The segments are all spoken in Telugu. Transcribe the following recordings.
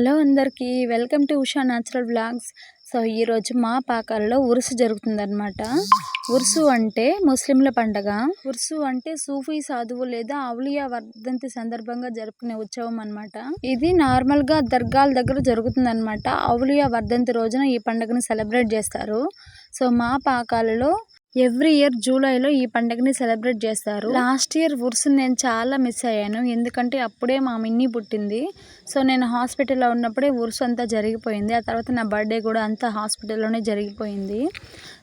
హలో అందరికీ welcome to Usha natural blogs so ఈరోజు మా పాకాలలో ఉరుసు జరుగుతుందన్నమాట. ఉరుసు అంటే ముస్లింల పండగ. ఉరుసు అంటే సూఫీ సాధువు లేదా అవులియా వర్ధంతి సందర్భంగా జరుపుకునే ఉత్సవం అన్నమాట. ఇది నార్మల్గా దర్గాల దగ్గర జరుగుతుందన్నమాట. అవులియా వర్ధంతి రోజున ఈ పండుగను సెలబ్రేట్ చేస్తారు. సో మా పాకాలలో ఎవ్రీ ఇయర్ జూలైలో ఈ పండుగని సెలబ్రేట్ చేస్తారు. లాస్ట్ ఇయర్ ఉర్స్ నేను చాలా మిస్ అయ్యాను. ఎందుకంటే అప్పుడే మా మిన్ని పుట్టింది. సో నేను హాస్పిటల్లో ఉన్నప్పుడే ఉర్స్ అంతా జరిగిపోయింది. ఆ తర్వాత నా బర్త్డే కూడా అంతా హాస్పిటల్లోనే జరిగిపోయింది.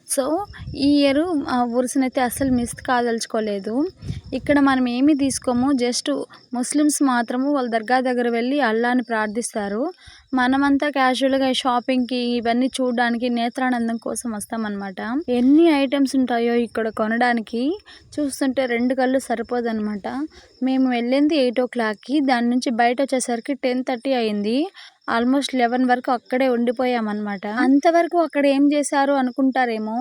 సో ఈ ఇయర్ ఆ అయితే అస్సలు మిస్ కాదలుచుకోలేదు. ఇక్కడ మనం ఏమి తీసుకోము? జస్ట్ ముస్లిమ్స్ మాత్రము వాళ్ళ దర్గా దగ్గర వెళ్ళి అల్లాని ప్రార్థిస్తారు. మనమంతా క్యాజువల్గా షాపింగ్కి ఇవన్నీ చూడడానికి నేత్రానందం కోసం వస్తామన్నమాట. ఎన్ని ఐటమ్స్ ఉంటాయో ఇక్కడ కొనడానికి చూస్తుంటే రెండు కళ్ళు సరిపోదన్నమాట. మేము వెళ్ళింది ఎయిట్ ఓ క్లాక్కి దాని నుంచి బయట వచ్చేసరికి టెన్ థర్టీ అయింది. ఆల్మోస్ట్ లెవెన్ వరకు అక్కడే ఉండిపోయామన్నమాట. అంతవరకు అక్కడ ఏం చేశారు అనుకుంటారేమో?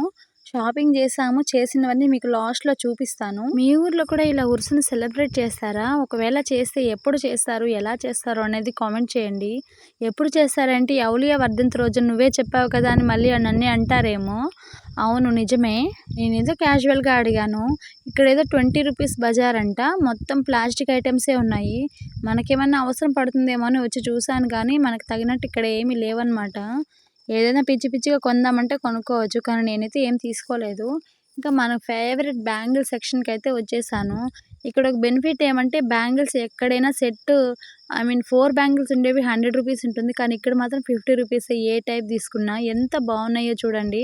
షాపింగ్ చేసాము చేసినవన్నీ మీకు లాస్ట్లో చూపిస్తాను. మీ ఊర్లో కూడా ఇలా ఉరుసును సెలబ్రేట్ చేస్తారా? ఒకవేళ చేస్తే ఎప్పుడు చేస్తారు? ఎలా చేస్తారు? అనేది కామెంట్ చేయండి. ఎప్పుడు చేస్తారంటే అవులియా వర్ధంతి రోజు నువ్వే చెప్పావు కదా అని మళ్ళీ నన్నే అంటారేమో. అవును నిజమే. నేను ఏదో క్యాజువల్గా అడిగాను. ఇక్కడ ఏదో ట్వంటీ రూపీస్ బజార్ అంట. మొత్తం ప్లాస్టిక్ ఐటమ్సే ఉన్నాయి. మనకేమన్నా అవసరం పడుతుందేమో అని వచ్చి చూశాను కానీ మనకు తగినట్టు ఇక్కడ ఏమీ లేవన్నమాట. ఏదైనా పిచ్చి పిచ్చిగా కొందామంటే కొనుక్కోవచ్చు కానీ నేనైతే ఏం తీసుకోలేదు. ఇంకా మన ఫేవరెట్ బ్యాంగిల్ సెక్షన్కి అయితే వచ్చేసాను. ఇక్కడ ఒక బెనిఫిట్ ఏమంటే బ్యాంగిల్స్ ఎక్కడైనా set I mean four bangles ఉండేవి హండ్రెడ్ రూపీస్ ఉంటుంది. కానీ ఇక్కడ మాత్రం ఫిఫ్టీ రూపీస్ ఏ టైప్ తీసుకున్నా ఎంత బాగున్నాయో చూడండి.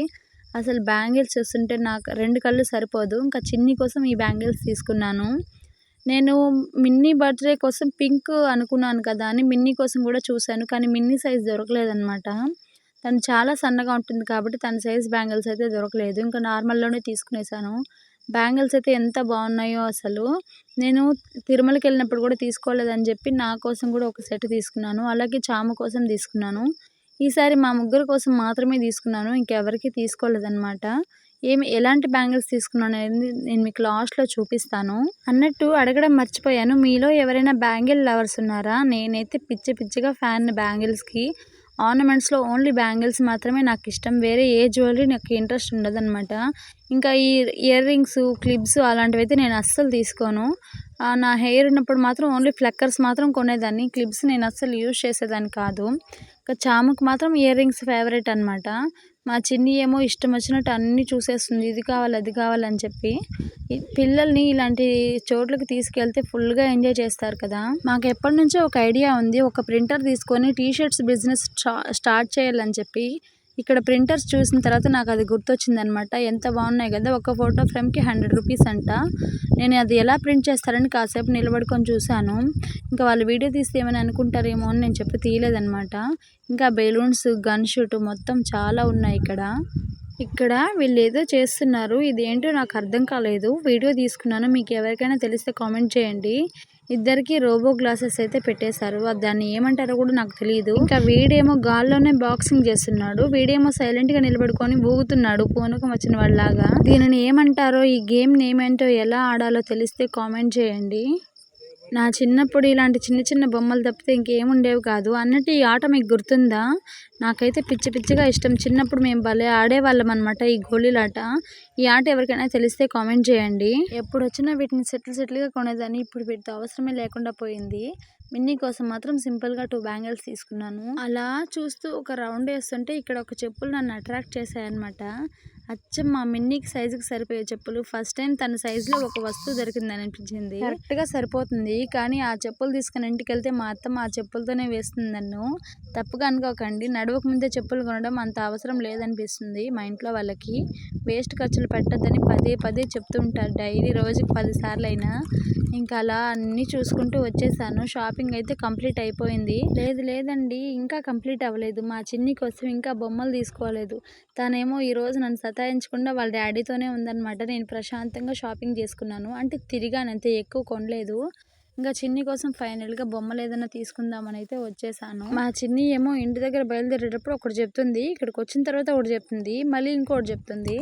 అసలు బ్యాంగిల్స్ చూస్తుంటే నాకు రెండు కళ్ళు సరిపోదు. ఇంకా చిన్ని కోసం ఈ బ్యాంగిల్స్ తీసుకున్నాను. నేను మిన్నీ బర్త్డే కోసం పింక్ అనుకున్నాను కదా అని మిన్నీ కోసం కూడా చూశాను. కానీ మిన్నీ సైజ్ దొరకలేదన్నమాట. తను చాలా సన్నగా ఉంటుంది కాబట్టి తన సైజ్ బ్యాంగిల్స్ అయితే దొరకలేదు. ఇంకా నార్మల్లోనే తీసుకునేసాను. బ్యాంగిల్స్ అయితే ఎంత బాగున్నాయో అసలు. నేను తిరుమలకి వెళ్ళినప్పుడు కూడా తీసుకోలేదని చెప్పి నా కోసం కూడా ఒక సెట్ తీసుకున్నాను. అలాగే చాము కోసం తీసుకున్నాను. ఈసారి మా ముగ్గురు కోసం మాత్రమే తీసుకున్నాను. ఇంకెవరికి తీసుకోలేదన్నమాట. ఏమి ఎలాంటి బ్యాంగిల్స్ తీసుకున్నాను అనేది నేను మీకు లాస్ట్లో చూపిస్తాను. అన్నట్టు అడగడం మర్చిపోయాను. మీలో ఎవరైనా బ్యాంగిల్ లవర్స్ ఉన్నారా? నేనైతే పిచ్చి పిచ్చిగా ఫ్యాన్ బ్యాంగిల్స్కి ఆర్నమెంట్స్లో ఓన్లీ బ్యాంగిల్స్ మాత్రమే నాకు ఇష్టం. వేరే ఏ జ్యువెలరీ నాకు ఇంట్రెస్ట్ ఉండదన్నమాట. ఇంకా ఈ ఇయర్ రింగ్స్ క్లిప్స్ అలాంటివి అయితే నేను అస్సలు తీసుకోను. నా హెయిర్ ఉన్నప్పుడు మాత్రం ఓన్లీ ఫ్లక్కర్స్ మాత్రం కొనేదాన్ని. క్లిప్స్ నేను అస్సలు యూజ్ చేసేదాన్ని కాదు. చాముకు మాత్రం ఇయర్ రింగ్స్ ఫేవరెట్ అనమాట మా చిన్ని ఏమో ఇష్టం వచ్చినట్టు అన్నీ చూసేస్తుంది. ఇది కావాలి అది కావాలని చెప్పి. పిల్లల్ని ఇలాంటి చోట్లకి తీసుకెళ్తే ఫుల్గా ఎంజాయ్ చేస్తారు కదా. మాకు ఎప్పటి నుంచో ఒక ఐడియా ఉంది. ఒక ప్రింటర్ తీసుకొని టీ షర్ట్స్ బిజినెస్ స్టార్ట్ చేయాలని చెప్పి. ఇక్కడ ప్రింటర్స్ చూసిన తర్వాత నాకు అది గుర్తొచ్చింది అనమాట ఎంత బాగున్నాయి కదా ఒక ఫోటో ఫ్రేమ్కి హండ్రెడ్ రూపీస్ అంట. నేను అది ఎలా ప్రింట్ చేస్తారని కాసేపు నిలబడుకొని చూశాను. ఇంకా వాళ్ళు వీడియో తీస్తే ఏమైనా అనుకుంటారేమో అని నేను చెప్పి తీయలేదనమాట ఇంకా బెలూన్స్ గన్ షూట్ మొత్తం చాలా ఉన్నాయి ఇక్కడ. ఇక్కడ వీళ్ళు ఏదో చేస్తున్నారు. ఇదేంటో నాకు అర్థం కాలేదు. వీడియో తీసుకున్నాను. మీకు ఎవరికైనా తెలిస్తే కామెంట్ చేయండి. ఇద్దరికి రోబో గ్లాసెస్ అయితే పెట్టేశారు. దాన్ని ఏమంటారో కూడా నాకు తెలియదు ఇంకా వీడేమో గాల్లోనే బాక్సింగ్ చేస్తున్నాడు. వీడేమో సైలెంట్గా నిలబడుకొని ఊగుతున్నాడు పూనకం వచ్చిన వాళ్ళలాగా. దీనిని ఏమంటారో ఈ గేమ్ నేమేంటో ఎలా ఆడాలో తెలిస్తే కామెంట్ చేయండి. నా చిన్నప్పుడు ఇలాంటి చిన్న చిన్న బొమ్మలు తప్పితే ఇంకేముండేవి కాదు. అన్నట్టు ఈ ఆట మీకు గుర్తుందా? నాకైతే పిచ్చి పిచ్చిగా ఇష్టం. చిన్నప్పుడు మేము భలే ఆడేవాళ్ళం అనమాట ఈ గోళీలాట ఈ ఆట ఎవరికైనా తెలిస్తే కామెంట్ చేయండి. ఎప్పుడు వచ్చినా వీటిని సెటిల్ సెటిల్గా కొనేదాన్ని. ఇప్పుడు వీటితో అవసరమే లేకుండా పోయింది. మిన్నీ కోసం మాత్రం సింపుల్గా టూ బ్యాంగిల్స్ తీసుకున్నాను. అలా చూస్తూ ఒక రౌండ్ వేస్తుంటే ఇక్కడ ఒక చెప్పులు నన్ను అట్రాక్ట్ చేశాయన్నమాట. అచ్చం మా మిన్నీకి సైజుకి సరిపోయే చెప్పులు. ఫస్ట్ టైం తన సైజులో ఒక వస్తువు దొరికింది అనిపించింది. కరెక్ట్గా సరిపోతుంది. కానీ ఆ చెప్పులు తీసుకుని ఇంటికి వెళ్తే మా అత్త ఆ చెప్పులతోనే వేస్తుంది నన్ను. తప్పుగా అనుకోకండి. నడవక ముందే చెప్పులు కొనడం అంత అవసరం లేదనిపిస్తుంది మా ఇంట్లో వాళ్ళకి. వేస్ట్ ఖర్చులు పెట్టద్దని పదే పదే చెప్తూ ఉంటారు. డైలీ రోజుకి పదిసార్లు అయినా ఇంకా అలా అన్నీ చూసుకుంటూ వచ్చేసాను. షాపింగ్ అయితే కంప్లీట్ అయిపోయింది. లేదు లేదండి. ఇంకా కంప్లీట్ అవ్వలేదు. మా చిన్ని కోసం ఇంకా బొమ్మలు తీసుకోలేదు. తనేమో ఈరోజు నన్ను సతాయించకుండా వాళ్ళ డాడీతోనే ఉందన్నమాట. నేను ప్రశాంతంగా షాపింగ్ చేసుకున్నాను. అంటే తిరిగాను అంతే ఎక్కువ కొనలేదు. ఇంకా చిన్ని కోసం ఫైనల్గా బొమ్మలు ఏదైనా తీసుకుందామని అయితే వచ్చేసాను. మా చిన్ని ఏమో ఇంటి దగ్గర బయలుదేరేటప్పుడు ఒకటి చెప్తుంది ఇక్కడికి వచ్చిన తర్వాత ఒకటి చెప్తుంది మళ్ళీ ఇంకోటి చెప్తుంది.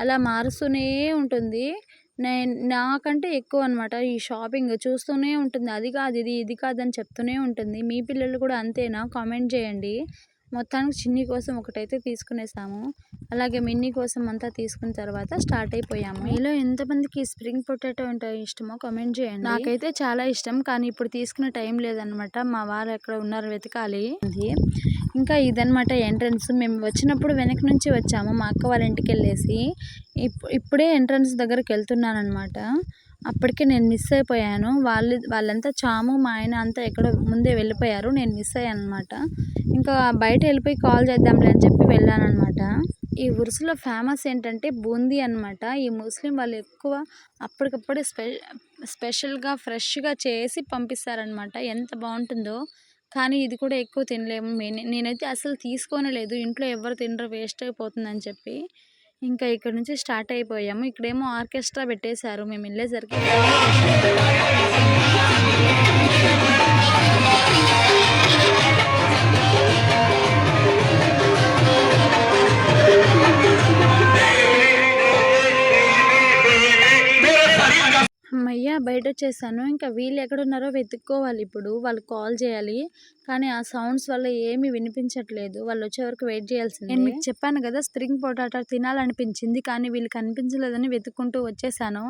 అలా మారుస్తూనే ఉంటుంది. నేను నాకంటే ఎక్కువ అనమాట ఈ షాపింగ్ చూస్తూనే ఉంటుంది. అది కాదు ఇది ఇది కాదని చెప్తూనే ఉంటుంది. మీ పిల్లలు కూడా అంతేనా? కామెంట్ చేయండి. మొత్తానికి చిన్ని కోసం ఒకటైతే తీసుకునేసాము. అలాగే మిన్నీ కోసం అంతా తీసుకున్న తర్వాత స్టార్ట్ అయిపోయాము. మీలో ఎంతమందికి స్ప్రింగ్ పొటాటో అంటే ఇష్టమో కామెంట్ చేయండి. నాకైతే చాలా ఇష్టం కానీ ఇప్పుడు తీసుకునే టైం లేదనమాట మా వారు ఎక్కడ ఉన్నారు వెతకాలి. ఇది. ఇంకా ఇదనమాట ఎంట్రన్స్. మేము వచ్చినప్పుడు వెనక నుంచి వచ్చాము మా అక్క వాళ్ళ ఇంటికి వెళ్ళేసి. ఇప్- ఇప్పుడే ఎంట్రన్స్ దగ్గరికి వెళ్తున్నాను అనమాట అప్పటికే నేను మిస్ అయిపోయాను. వాళ్ళు వాళ్ళంతా చాము మా ఆయన అంతా ఎక్కడో ముందే వెళ్ళిపోయారు. నేను మిస్ అయ్యాను అనమాట ఇంకా బయట వెళ్ళిపోయి కాల్ చేద్దాంలే అని చెప్పి వెళ్ళాను అనమాట ఈ ఉరుసులో ఫేమస్ ఏంటంటే బూందీ అన్నమాట. ఈ ముస్లిం వాళ్ళు ఎక్కువ అప్పటికప్పుడే స్పె స్పెషల్గా ఫ్రెష్గా చేసి పంపిస్తారనమాట ఎంత బాగుంటుందో. కానీ ఇది కూడా ఎక్కువ తినలేము. నేనైతే అసలు తీసుకోనే లేదు. ఇంట్లో ఎవరు తినరు వేస్ట్ అయిపోతుందని చెప్పి. ఇంకా ఇక్కడ నుంచి స్టార్ట్ అయిపోయాము. ఇక్కడేమో ఆర్కెస్ట్రా పెట్టేశారు. మేము వెళ్ళేసరికి బయట వచ్చేసాను ఇంకా వీళ్ళు ఎక్కడున్నారో వెతుక్కోవాలి. ఇప్పుడు వాళ్ళు కాల్ చేయాలి. కానీ ఆ సౌండ్స్ వల్ల ఏమీ వినిపించట్లేదు. వాళ్ళు వచ్చే వరకు వెయిట్ చేయాల్సింది. నేను మీకు చెప్పాను కదా స్ప్రింగ్ పొటాటో తినాలనిపించింది. కానీ వీళ్ళు కనిపించలేదని వెతుక్కుంటూ వచ్చేసాను.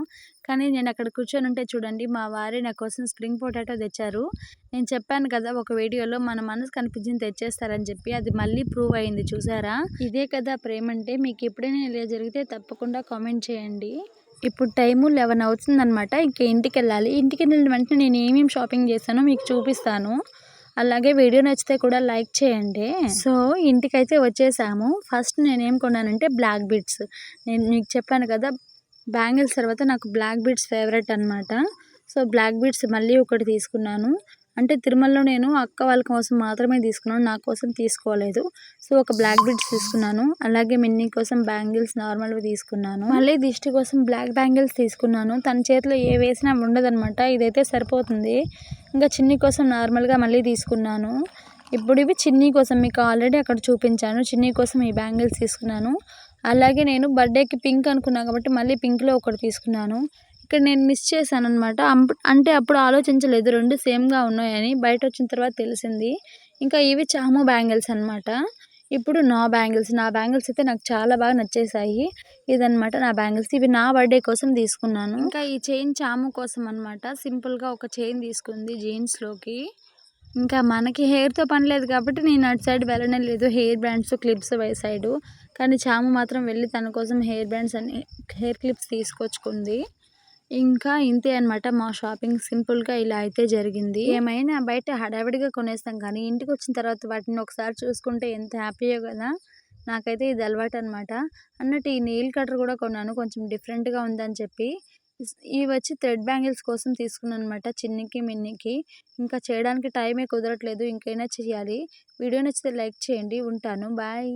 కానీ నేను అక్కడ కూర్చొని ఉంటే చూడండి మా వారి నా కోసం స్ప్రింగ్ పొటాటో తెచ్చారు. నేను చెప్పాను కదా ఒక వీడియోలో మన మనసు కనిపించింది తెచ్చేస్తారని చెప్పి. అది మళ్ళీ ప్రూవ్ అయింది. చూసారా? ఇదే కదా ప్రేమ అంటే. మీకు ఎప్పుడైనా ఇలా జరిగితే తప్పకుండా కామెంట్ చేయండి. ఇప్పుడు టైము లెవెన్ అవుతుందన్నమాట. ఇంకా ఇంటికి వెళ్ళాలి ఇంటికి వెళ్ళిన వెంటనే నేను ఏమేమి షాపింగ్ చేశానో మీకు చూపిస్తాను. అలాగే వీడియో నచ్చితే కూడా లైక్ చేయండి. సో ఇంటికైతే వచ్చేసాము. ఫస్ట్ నేనేం కొన్నానంటే బ్లాక్ బీడ్స్ నేను మీకు చెప్పాను కదా బ్యాంగిల్స్ తర్వాత నాకు బ్లాక్ బీడ్స్ ఫేవరెట్ అనమాట సో బ్లాక్ బీడ్స్ మళ్ళీ ఒకటి తీసుకున్నాను. అంటే తిరుమలలో నేను అక్క వాళ్ళ కోసం మాత్రమే తీసుకున్నాను నా కోసం తీసుకోలేదు. సో ఒక బ్లాక్ బీడ్స్ తీసుకున్నాను. అలాగే మిన్నీ కోసం బ్యాంగిల్స్ నార్మల్వి తీసుకున్నాను. మళ్ళీ దిష్టి కోసం బ్లాక్ బ్యాంగిల్స్ తీసుకున్నాను. తన చేతిలో ఏ వేసినా ఉండదనమాట ఇదైతే సరిపోతుంది. ఇంకా చిన్ని కోసం నార్మల్గా మళ్ళీ తీసుకున్నాను. ఇప్పుడు ఇవి చిన్ని కోసం మీకు ఆల్రెడీ అక్కడ చూపించాను. చిన్ని కోసం ఈ బ్యాంగిల్స్ తీసుకున్నాను. అలాగే నేను బర్త్డేకి పింక్ అనుకున్నాను కాబట్టి మళ్ళీ పింక్లో ఒకటి తీసుకున్నాను. ఇక్కడ నేను మిస్ చేశాను అనమాట అంటే అప్పుడు ఆలోచించలేదు. రెండు సేమ్గా ఉన్నాయని బయట వచ్చిన తర్వాత తెలిసింది. ఇంకా ఇవి చాము బ్యాంగిల్స్ అనమాట ఇప్పుడు నా బ్యాంగిల్స్ నా బ్యాంగిల్స్ అయితే నాకు చాలా బాగా నచ్చేసాయి ఇదనమాట నా బ్యాంగిల్స్. ఇవి నా బర్త్డే కోసం తీసుకున్నాను. ఇంకా ఈ చైన్ చాము కోసం అనమాట సింపుల్గా ఒక చైన్ తీసుకుంది జీన్స్లోకి. ఇంకా మనకి హెయిర్తో పని లేదు కాబట్టి నేను అటు సైడ్ వెళ్ళడం లేదు హెయిర్ బ్యాండ్స్ క్లిప్స్ వై సైడు. కానీ చాము మాత్రం వెళ్ళి తన కోసం హెయిర్ బ్యాండ్స్ అని హెయిర్ క్లిప్స్ తీసుకొచ్చుకుంది. ఇంకా ఇంతే అనమాట మా షాపింగ్ సింపుల్గా ఇలా అయితే జరిగింది. ఏమైనా బయట హడావిడిగా కొనేస్తాం కానీ ఇంటికి వచ్చిన తర్వాత వాటిని ఒకసారి చూసుకుంటే ఎంత హ్యాపీయో కదా! నాకైతే ఇది అలవాటు అనమాట అన్నట్టు ఈ నెయిల్ కటర్ కూడా కొన్నాను. కొంచెం డిఫరెంట్గా ఉందని చెప్పి. ఇవి వచ్చి థ్రెడ్ బ్యాంగిల్స్ కోసం తీసుకున్నాను అనమాట చిన్నికి మిన్నికి. ఇంకా చేయడానికి టైమే కుదరట్లేదు. ఇంకైనా చేయాలి. వీడియో నచ్చితే లైక్ చేయండి. ఉంటాను. బాయ్!